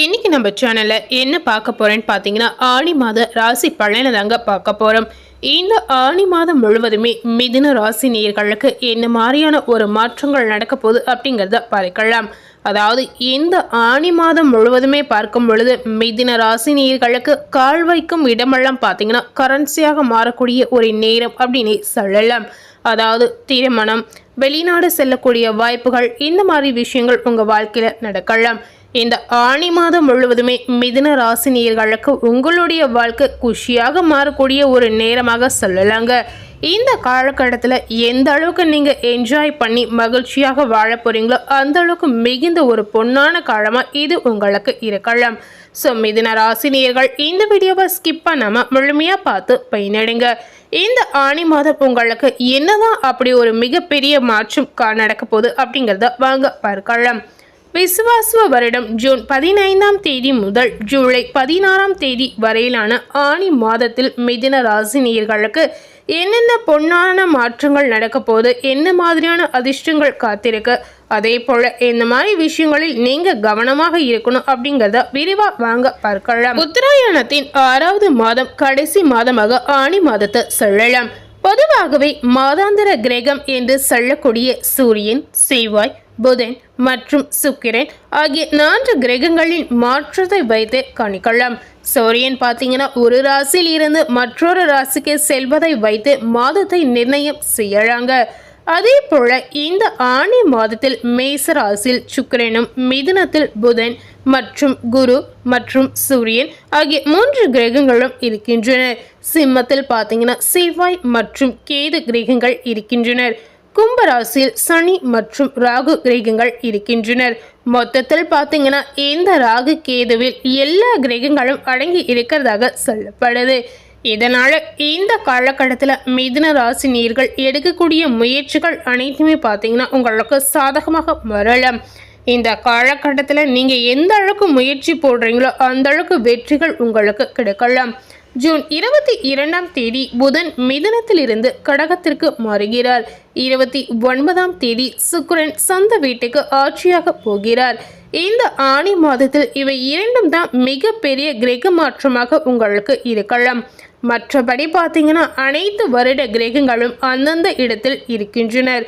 இன்னைக்கு நம்ம சேனல்ல என்ன பார்க்க போறேன்னு பார்த்தீங்கன்னா ஆணி மாத ராசி பலனை தாங்க பார்க்க போறோம். இந்த ஆணி மாதம் முழுவதுமே மிதுன ராசி நேர்களுக்கு என்ன மாதிரியான ஒரு மாற்றங்கள் நடக்க போகுது அப்படிங்கிறத பார்க்கலாம். அதாவது இந்த ஆணி மாதம் முழுவதுமே பார்க்கும் பொழுது மிதின ராசி நேர்களுக்கு கால் வைக்கும் இடமெல்லாம் பார்த்தீங்கன்னா கரன்சியாக மாறக்கூடிய ஒரு நேரம் அப்படின்னு சொல்லலாம். அதாவது திருமணம் வெளிநாடு செல்லக்கூடிய வாய்ப்புகள் இந்த மாதிரி விஷயங்கள் உங்கள் வாழ்க்கையில் நடக்கலாம். இந்த ஆணி மாதம் முழுவதுமே மிதுன ராசினியர்களுக்கு உங்களுடைய வாழ்க்கை குஷியாக மாறக்கூடிய ஒரு நேரமாக சொல்லலாங்க. இந்த காலகட்டத்தில் எந்த அளவுக்கு நீங்கள் என்ஜாய் பண்ணி மகிழ்ச்சியாக வாழ போகிறீங்களோ அந்த அளவுக்கு மிகுந்த ஒரு பொன்னான காலமாக இது உங்களுக்கு இருக்கலாம். ஸோ மிதுன ராசினியர்கள் இந்த வீடியோவை ஸ்கிப் பண்ணாமல் முழுமையாக பார்த்து பயனடைங்க. இந்த ஆணி மாதம் உங்களுக்கு என்னதான் அப்படி ஒரு மிகப்பெரிய மாற்றம் கா- நடக்க போகுது அப்படிங்கிறத வாங்க பார்க்கலாம். விசுவாசுவ வருடம் ஜூன் பதினைந்தாம் தேதி முதல் ஜூலை பதினாறாம் தேதி வரையிலான ஆணி மாதத்தில் மிதின ராசி நேயர்களுக்கு என்னென்ன பொன்னான மாற்றங்கள் நடக்க போது என்ன மாதிரியான அதிர்ஷ்டங்கள் காத்திருக்கு அதே போல இந்த மாதிரி விஷயங்களில் நீங்க கவனமாக இருக்கணும் அப்படிங்கிறத விரிவா வாங்க பார்க்கலாம். உத்தராயணத்தின் ஆறாவது மாதம் கடைசி மாதமாக ஆணி மாதத்தை சொல்லலாம். பொதுவாகவே மாதாந்திர கிரகம் என்று சொல்லக்கூடிய சூரியன் செவ்வாய் புதன் மற்றும் சுக்கிரன் ஆகிய நான்கு கிரகங்களின் மாற்றத்தை வைத்து கணிக்கலாம். சூரியன் பார்த்தீங்கன்னா ஒரு ராசியில் இருந்து மற்றொரு ராசிக்கு செல்வதை வைத்து மாதத்தை நிர்ணயம் செய்யறாங்க. அதே போல இந்த ஆணி மாதத்தில் மேச ராசியில் சுக்கிரனும் மிதுனத்தில் புதன் மற்றும் குரு மற்றும் சூரியன் ஆகிய மூன்று கிரகங்களும் இருக்கின்றன. சிம்மத்தில் பார்த்தீங்கன்னா செவ்வாய் மற்றும் கேது கிரகங்கள் இருக்கின்றனர். கும்பராசியில் சனி மற்றும் ராகு கிரகங்கள் இருக்கின்றனர். மொத்தத்தில் பார்த்தீங்கன்னா இந்த ராகு கேதுவில் எல்லா கிரகங்களும் அடங்கி இருக்கிறதாக சொல்லப்படுது. இதனால் இந்த காலகட்டத்தில் மிதுன ராசி நீர்கள் எடுக்கக்கூடிய முயற்சிகள் அனைத்துமே பார்த்தீங்கன்னா உங்களுக்கு சாதகமாக வரலாம் இந்த காலகட்டத்தில் நீங்கள் எந்த அளவுக்கு முயற்சி போடுறீங்களோ அந்த அளவுக்கு வெற்றிகள் உங்களுக்கு கிடைக்கலாம். ஜூன் இருபத்தி இரண்டாம் தேதி புதன் மிதனத்திலிருந்து கடகத்திற்கு மாறுகிறார். இருபத்தி ஒன்பதாம் தேதி சுக்கரன் சொந்த வீட்டுக்கு ஆட்சியாக போகிறார். இந்த ஆணி மாதத்தில் இவை இரண்டும் தான் மிகப்பெரிய கிரக மாற்றமாக உங்களுக்கு இருக்கலாம். மற்றபடி பார்த்தீங்கன்னா அனைத்து வருட கிரகங்களும் அந்தந்த இடத்தில் இருக்கின்றனர்.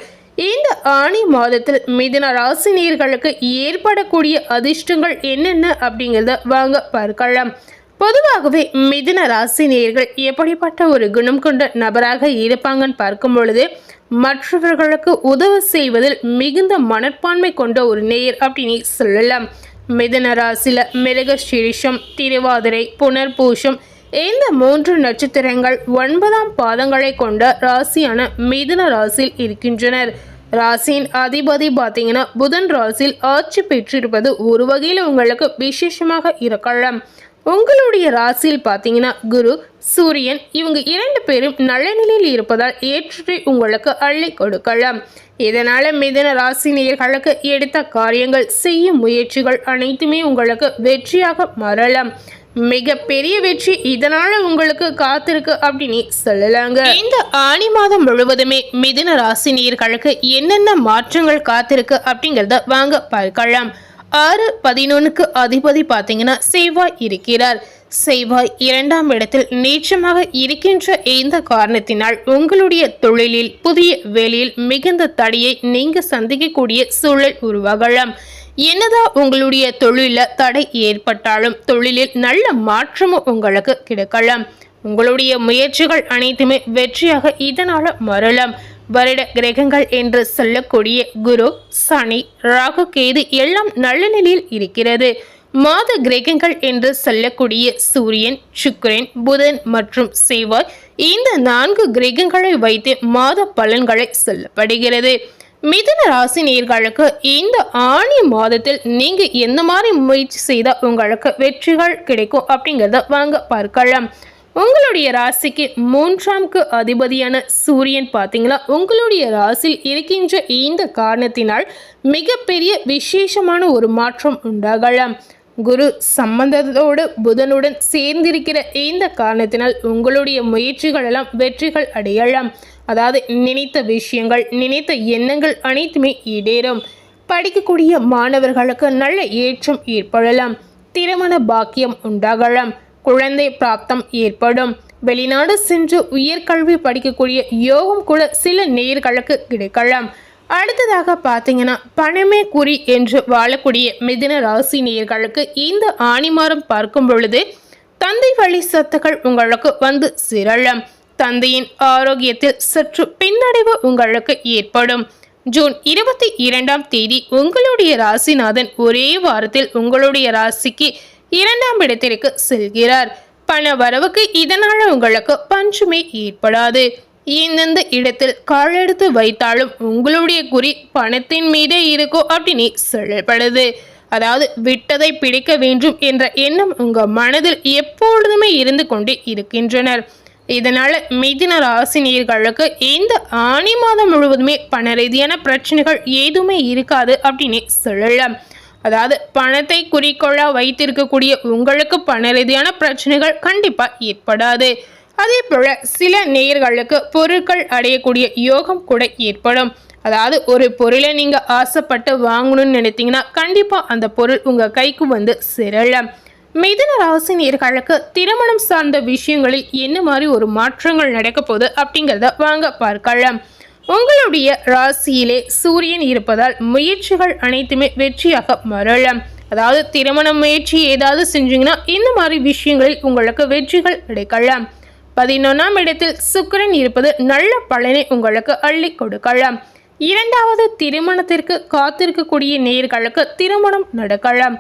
இந்த ஆணி மாதத்தில் மிதன ராசினியர்களுக்கு ஏற்படக்கூடிய அதிர்ஷ்டங்கள் என்னென்ன அப்படிங்கிறத வாங்க பார்க்கலாம். பொதுவாகவே மிதுன ராசி நேயர்கள் எப்படிப்பட்ட ஒரு குணம் கொண்ட நபராக இருப்பாங்கன்னு பார்க்கும் பொழுது மற்றவர்களுக்கு உதவி செய்வதில் மிகுந்த மனப்பான்மை கொண்ட ஒரு நேயர் அப்படின்னு சொல்லலாம். மிதுன ராசியில் மிருக மிருகசீரிஷம் திருவாதிரை புனர்பூஷம் இந்த மூன்று நட்சத்திரங்கள் ஒன்பதாம் பாதங்களை கொண்ட ராசியான மிதுன ராசியில் இருக்கின்றனர். ராசியின் அதிபதி பார்த்தீங்கன்னா புதன் ராசியில் ஆட்சி பெற்றிருப்பது ஒரு வகையில் உங்களுக்கு விசேஷமாக இருக்கலாம். உங்களுடைய ராசியில் பார்த்தீங்கன்னா குரு சூரியன் இவங்க இரண்டு பேரும் நல்ல நிலையில் இருப்பதால் ஏற்றி உங்களுக்கு அள்ளி கொடுக்கலாம். இதனால் மிதன ராசி நேர்களுக்கு எடுத்த காரியங்கள் செய்யும் முயற்சிகள் அனைத்துமே உங்களுக்கு வெற்றியாக மாறலாம். மிக பெரிய வெற்றி இதனால உங்களுக்கு காத்திருக்கு அப்படின்னு சொல்லலாங்க. இந்த ஆணி மாதம் முழுவதுமே மிதுன ராசி நேர்களுக்கு என்னென்ன மாற்றங்கள் காத்திருக்கு அப்படிங்கிறத வாங்க பார்க்கலாம். ஆறு பதினொன்றுக்கு அதிபதி பார்த்தீங்கன்னா செவ்வாய் இருக்கிறார். செவ்வாய் இரண்டாம் இடத்தில் நீச்சமாக இருக்கின்ற இந்த காரணத்தினால் உங்களுடைய தொழிலில் புதிய வேலையில் மிகுந்த தடையை நீங்கள் சந்திக்கக்கூடிய சூழல் உருவாகலாம். என்னதான் உங்களுடைய தொழிலில் தடை ஏற்பட்டாலும் தொழிலில் நல்ல மாற்றமும் உங்களுக்கு கிடைக்கலாம். உங்களுடைய முயற்சிகள் அனைத்துமே வெற்றியாக இதனால் மறலாம். வருட கிரகங்கள் என்று சொல்லக்கூடிய குரு சனி ராகு கேது எல்லாம் நல்ல நிலையில் இருக்கிறது. மாத கிரகங்கள் என்று சொல்லக்கூடிய சூரியன் சுக்கிரன் புதன் மற்றும் செவ்வாய் இந்த நான்கு கிரகங்களை வைத்து மாத பலன்களை சொல்லப்படுகிறது. மிதுன ராசி நேர்களுக்கு இந்த ஆணி மாதத்தில் நீங்க எந்த மாதிரி முயற்சி செய்தால் உங்களுக்கு வெற்றிகள் கிடைக்கும் அப்படிங்கிறத வாங்க பார்க்கலாம். உங்களுடைய ராசிக்கு மூன்றாம்க்கு அதிபதியான சூரியன் பார்த்தீங்களா? உங்களுடைய ராசியில் இருக்கின்ற இந்த காரணத்தினால் மிகப்பெரிய விசேஷமான ஒரு மாற்றம் உண்டாகலாம். குரு சம்பந்தத்தோடு புதனுடன் சேர்ந்திருக்கிற இந்த காரணத்தினால் உங்களுடைய முயற்சிகள் எல்லாம் வெற்றிகள் அடையலாம். அதாவது நினைத்த விஷயங்கள் நினைத்த எண்ணங்கள் அனைத்துமே ஈடேறும் படிக்கக்கூடிய மாணவர்களுக்கு நல்ல ஏற்றம் ஏற்படலாம். திருமண பாக்கியம் உண்டாகலாம். குழந்தை பிராப்தம் ஏற்படும். வெளிநாடு சென்று உயர்கல்வி படிக்கக்கூடிய யோகம் கூட சில நேர்களுக்கு கிடைக்கலாம். அடுத்ததாக பார்த்தீங்கன்னா பணமே குறி என்று வாழக்கூடிய மிதின ராசி நேர்களுக்கு இந்த ஆணிமாரம் பார்க்கும் பொழுது தந்தை வழி சொத்துக்கள் உங்களுக்கு வந்து சிரளம் தந்தையின் ஆரோக்கியத்தில் சற்று பின்னடைவு உங்களுக்கு ஏற்படும். ஜூன் இருபத்தி இரண்டாம் தேதி உங்களுடைய ராசிநாதன் ஒரே வாரத்தில் உங்களுடைய ராசிக்கு இரண்டாம் இடத்திற்கு செல்கிறார். பண வரவுக்கு இதனால் உங்களுக்கு பஞ்சமே ஏற்படாது. எந்தெந்த இடத்தில் காலெடுத்து வைத்தாலும் உங்களுடைய குறி பணத்தின் மீதே இருக்கோ அப்படின்னு சொல்லப்படுது. அதாவது விட்டதை பிடிக்க வேண்டும் என்ற எண்ணம் உங்க மனதில் எப்பொழுதுமே இருந்து கொண்டே இருக்கின்றனர். இதனால மிதின ராசினியர்களுக்கு இந்த ஆணி மாதம் முழுவதுமே பண ரீதியான பிரச்சனைகள் எதுவுமே இருக்காது அப்படின்னு சொல்லலாம். அதாவது பணத்தை குறிக்கோளாக வைத்திருக்கக்கூடிய உங்களுக்கு பண ரீதியான பிரச்சனைகள் கண்டிப்பாக ஏற்படாது. அதே போல் சில நேயர்களுக்கு பொருட்கள் அடையக்கூடிய யோகம் கூட ஏற்படும். அதாவது ஒரு பொருளை நீங்கள் ஆசைப்பட்டு வாங்கணும்னு நினைத்தீங்கன்னா கண்டிப்பாக அந்த பொருள் உங்கள் கைக்கு வந்து சேரலாம். மிதுன ராசி நேர்களுக்கு திருமணம் சார்ந்த விஷயங்களில் என்ன மாதிரி ஒரு மாற்றங்கள் நடக்க போகுது அப்படிங்கிறத வாங்க பார்க்கலாம். உங்களுடைய ராசியிலே சூரியன் இருப்பதால் முயற்சிகள் அனைத்துமே வெற்றியாக மறலாம் அதாவது திருமண முயற்சி ஏதாவது செஞ்சீங்கன்னா இந்த மாதிரி விஷயங்களில் உங்களுக்கு வெற்றிகள் கிடைக்கலாம். பதினொன்றாம் இடத்தில் சுக்கிரன் இருப்பது நல்ல பலனை உங்களுக்கு அள்ளி கொடுக்கலாம். இரண்டாவது திருமணத்திற்கு காத்திருக்கக்கூடிய நேர்களுக்கு திருமணம் நடக்கலாம்.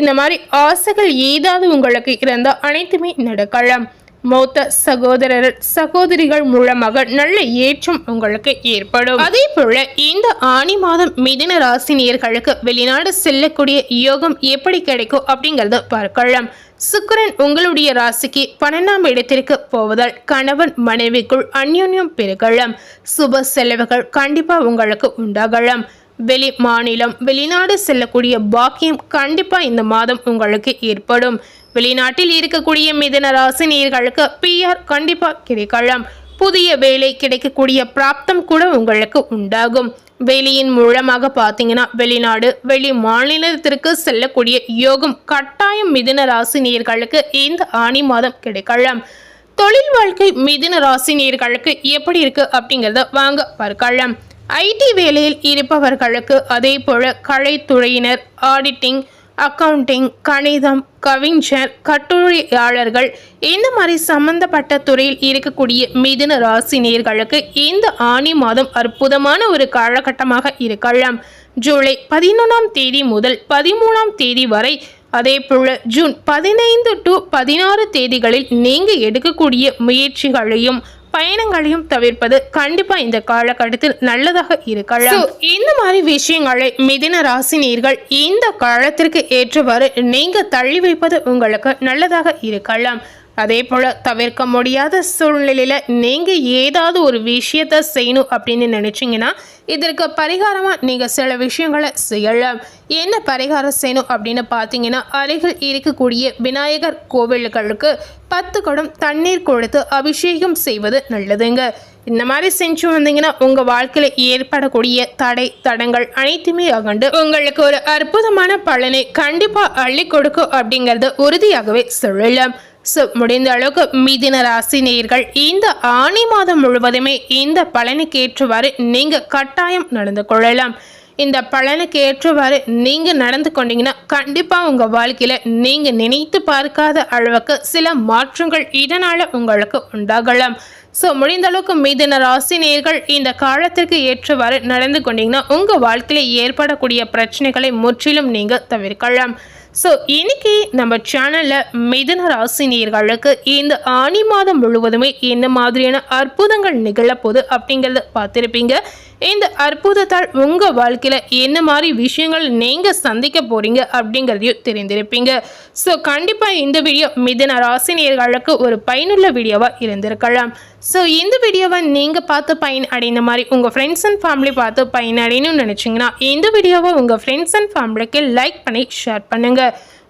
இந்த மாதிரி ஆசைகள் ஏதாவது உங்களுக்கு இருந்தால் அனைத்துமே நடக்கலாம். மூத்த சகோதரர் சகோதரிகள் மூலமாக நல்ல ஏற்றம் உங்களுக்கு ஏற்படும். அதே போல இந்த ஆணி மாதம் மிதின ராசி நேர்களுக்கு வெளிநாடு செல்லக்கூடிய யோகம் எப்படி கிடைக்கும் அப்படிங்கறத பார்க்கலாம். சுக்கரன் உங்களுடைய ராசிக்கு பன்னெண்டாம் இடத்திற்கு போவதால் கணவன் மனைவிக்குள் அந்யோன்யம் பெருகலாம். சுப செலவுகள் கண்டிப்பா உங்களுக்கு உண்டாகலாம். வெளி மாநிலம் வெளிநாடு செல்லக்கூடிய பாக்கியம் கண்டிப்பாக இந்த மாதம் உங்களுக்கு ஏற்படும். வெளிநாட்டில் இருக்கக்கூடிய மிதன ராசி நீர்களுக்கு பிஆர் கண்டிப்பாக கிடைக்கலாம். புதிய வேலை கிடைக்கக்கூடிய பிராப்தம் கூட உங்களுக்கு உண்டாகும். வெளியின் மூலமாக பார்த்தீங்கன்னா வெளிநாடு வெளி மாநிலத்திற்கு செல்லக்கூடிய யோகம் கட்டாயம் மிதுன ராசி நீர்களுக்கு இந்த ஆணி மாதம் கிடைக்கலாம். தொழில் வாழ்க்கை மிதுன ராசி நீர்களுக்கு எப்படி இருக்கு அப்படிங்கிறத வாங்க பார்க்கலாம். ஐடி வேலையில் இருப்பவர்களுக்கு அதே போல கலைத்துறையினர் ஆடிட்டிங் அக்கவுண்டிங் கணிதம் கவிஞர் கட்டுரையாளர்கள் இந்த மாதிரி சம்பந்தப்பட்ட துறையில் இருக்கக்கூடிய மிதுன ராசி நேர்களுக்கு இந்த ஆணி மாதம் அற்புதமான ஒரு காலகட்டமாக இருக்கலாம். ஜூலை பதினொன்றாம் தேதி முதல் பதிமூணாம் தேதி வரை அதே போல ஜூன் பதினைந்து டு பதினாறு தேதிகளில் நீங்கள் எடுக்கக்கூடிய முயற்சிகளையும் பயணங்களையும் தவிர்ப்பது கண்டிப்பா இந்த காலகட்டத்தில் நல்லதாக இருக்கலாம். இந்த மாதிரி விஷயங்களை மிதின ராசினியர்கள் இந்த காலத்திற்கு ஏற்றவாறு நீங்க தள்ளி வைப்பது உங்களுக்கு நல்லதாக இருக்கலாம். அதே போல் தவிர்க்க முடியாத சூழ்நிலையில் நீங்கள் ஏதாவது ஒரு விஷயத்த செய்யணும் அப்படின்னு நினச்சிங்கன்னா இதற்கு பரிகாரமாக நீங்கள் சில விஷயங்களை செய்யலாம். என்ன பரிகாரம் செய்யணும் அப்படின்னு பார்த்தீங்கன்னா அருகில் இருக்கக்கூடிய விநாயகர் கோவில்களுக்கு பத்து குடம் தண்ணீர் கொடுத்து அபிஷேகம் செய்வது நல்லதுங்க. இந்த மாதிரி செஞ்சு வந்தீங்கன்னா உங்கள் வாழ்க்கையில் ஏற்படக்கூடிய தடை தடங்கள் அனைத்துமே அகண்டு உங்களுக்கு ஒரு அற்புதமான பலனை கண்டிப்பாக அள்ளி கொடுக்கும் அப்படிங்கிறது உறுதியாகவே சொல்லலாம். ஸோ முடிந்த அளவுக்கு மிதின ராசி நேர்கள் இந்த ஆணி மாதம் முழுவதுமே இந்த பலனுக்கு ஏற்றவாறு நீங்கள் கட்டாயம் நடந்து கொள்ளலாம். இந்த பலனுக்கு ஏற்றவாறு நீங்கள் நடந்து கொண்டீங்கன்னா கண்டிப்பாக உங்கள் வாழ்க்கையில் நீங்கள் நினைத்து பார்க்காத அளவுக்கு சில மாற்றங்கள் இதனால் உங்களுக்கு உண்டாகலாம். ஸோ முடிந்த அளவுக்கு மீதின ராசி நேர்கள் இந்த காலத்திற்கு ஏற்றவாறு நடந்து கொண்டீங்கன்னா உங்கள் வாழ்க்கையில் ஏற்படக்கூடிய பிரச்சனைகளை முற்றிலும் நீங்கள் தவிர்க்கலாம். ஸோ இன்னைக்கு நம்ம சேனலில் மிதுன ராசினியர்களுக்கு இந்த ஆணி மாதம் முழுவதுமே என்ன மாதிரியான அற்புதங்கள் நிகழப்போகுது அப்படிங்கிறத பார்த்துருப்பீங்க. இந்த அற்புதத்தால் உங்கள் வாழ்க்கையில் என்ன மாதிரி விஷயங்கள் நீங்கள் சந்திக்க போகிறீங்க அப்படிங்கிறதையும் தெரிந்திருப்பீங்க. ஸோ கண்டிப்பாக இந்த வீடியோ மிதன ராசினியர்களுக்கு ஒரு பயனுள்ள வீடியோவாக இருந்திருக்கலாம். ஸோ இந்த வீடியோவை நீங்கள் பார்த்து பயன் அடைந்த மாதிரி உங்கள் ஃப்ரெண்ட்ஸ் அண்ட் ஃபேமிலி பார்த்து பயன் அடையணும்னு நினச்சிங்கன்னா இந்த வீடியோவை உங்கள் ஃப்ரெண்ட்ஸ் அண்ட் ஃபேமிலிக்கு லைக் பண்ணி ஷேர் பண்ணுங்கள்